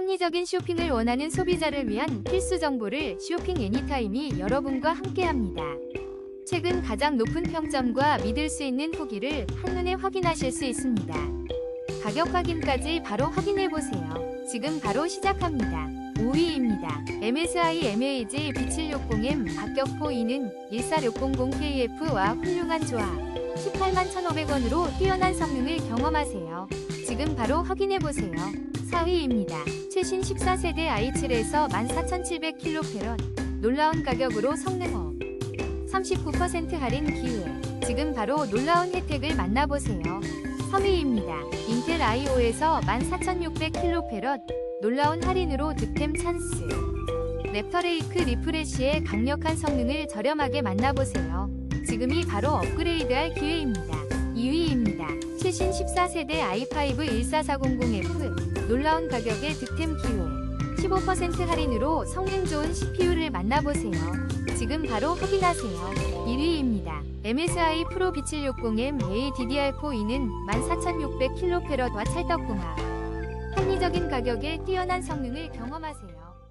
합리적인 쇼핑을 원하는 소비자를 위한 필수 정보를 쇼핑 애니타임이 여러분과 함께합니다. 최근 가장 높은 평점과 믿을 수 있는 후기를 한눈에 확인하실 수 있습니다. 가격 확인까지 바로 확인해 보세요. 지금 바로 시작합니다. 5위입니다. MSI MAG B760M 박격포 2는 14600KF와 훌륭한 조합. 18만 1,500원으로 뛰어난 성능을 경험하세요. 지금 바로 확인해 보세요. 4위입니다. 최신 14세대 i7에서 14,700kPa 놀라운 가격으로 성능업 39% 할인 기회 지금 바로 놀라운 혜택을 만나보세요 3위입니다. 인텔 i5에서 14,600kPa 놀라운 할인으로 득템 찬스 랩터레이크 리프레쉬의 강력한 성능을 저렴하게 만나보세요 지금이 바로 업그레이드할 기회입니다 2위입니다. 최신 14세대 i5 14400F 놀라운 가격의 득템 기회 15% 할인으로 성능 좋은 CPU를 만나보세요. 지금 바로 확인하세요. 1위입니다. MSI 프로 B760M ADDR4 2는 14,600kPa와 찰떡궁합 합리적인 가격에 뛰어난 성능을 경험하세요.